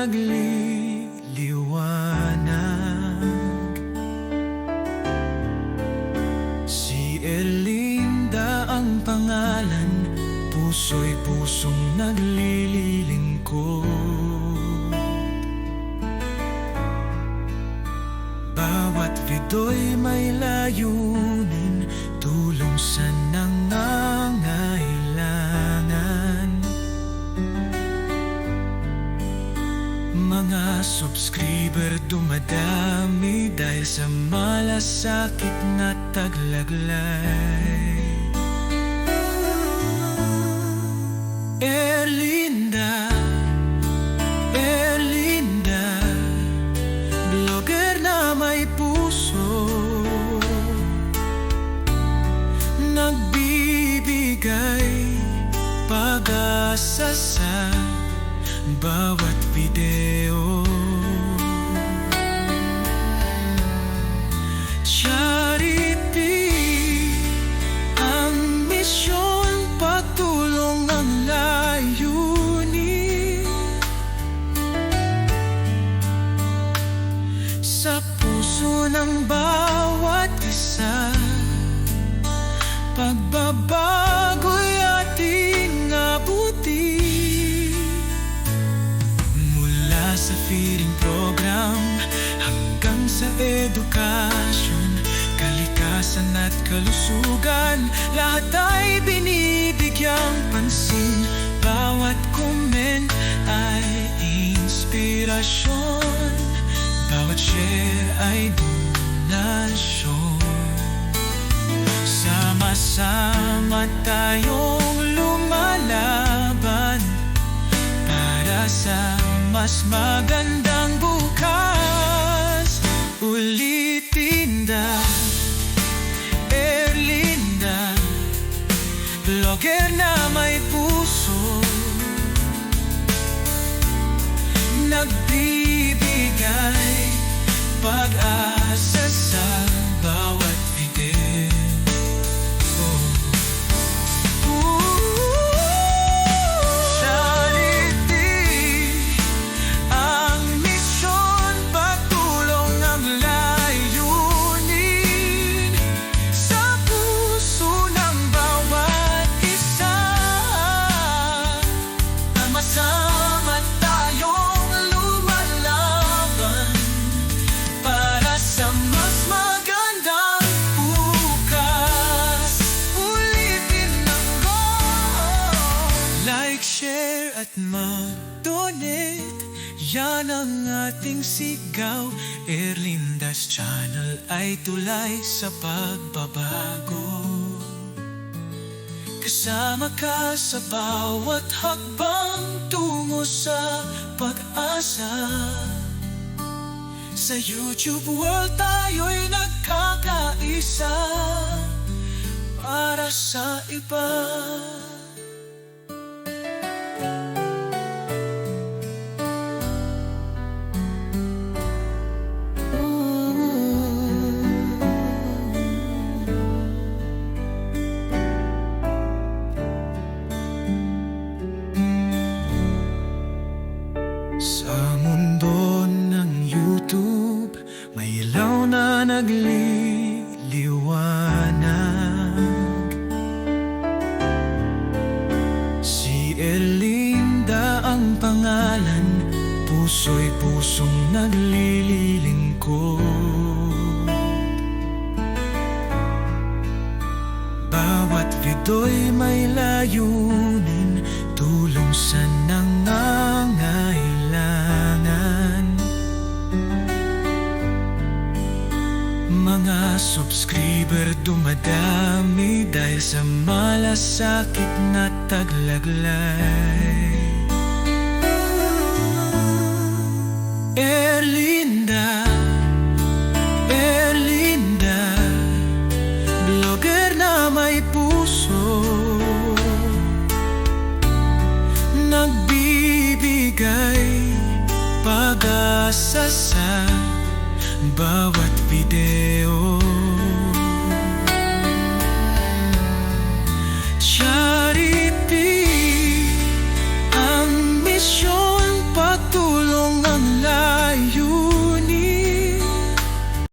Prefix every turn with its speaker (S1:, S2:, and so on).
S1: nagliliwanag. Si Elinda ang pangalan Puso'y pusong naglililingkod Bawat lido'y may layunin Tulong sa nangangalan Mga subscriber dumadami Dahil sa malasakit na taglaglay bawat video. Charity Ang misyon patulong ang layunin. Sa puso ng bawat isa Pagbabago'y sa feeding program. Hanggang sa edukasyon Kalikasan at kalusugan Lahat ay binibigyang pansin. Bawat comment ay inspirasyon. Bawat share ay donasyon. Sama-sama tayong mas magandang bukas. Ulitin da Erlinda Blogger na may puso. Nagbibigay pag-asa mag-donate Yan ang ating sigaw. Erlindas Channel ay tulay sa pagbabago. Kasama ka sa bawat hakbang tungo sa pag-asa. Sa YouTube world tayo'y nagkakaisa. Para sa iba nagliliwanag. Si Erlinda ang pangalan Puso'y pusong naglililingkod Bawat video'y may layunin dumadami Dahil sa malasakit na taglaglay Erlinda Erlinda Blogger na may puso. Nagbibigay pag-asa sa bawat video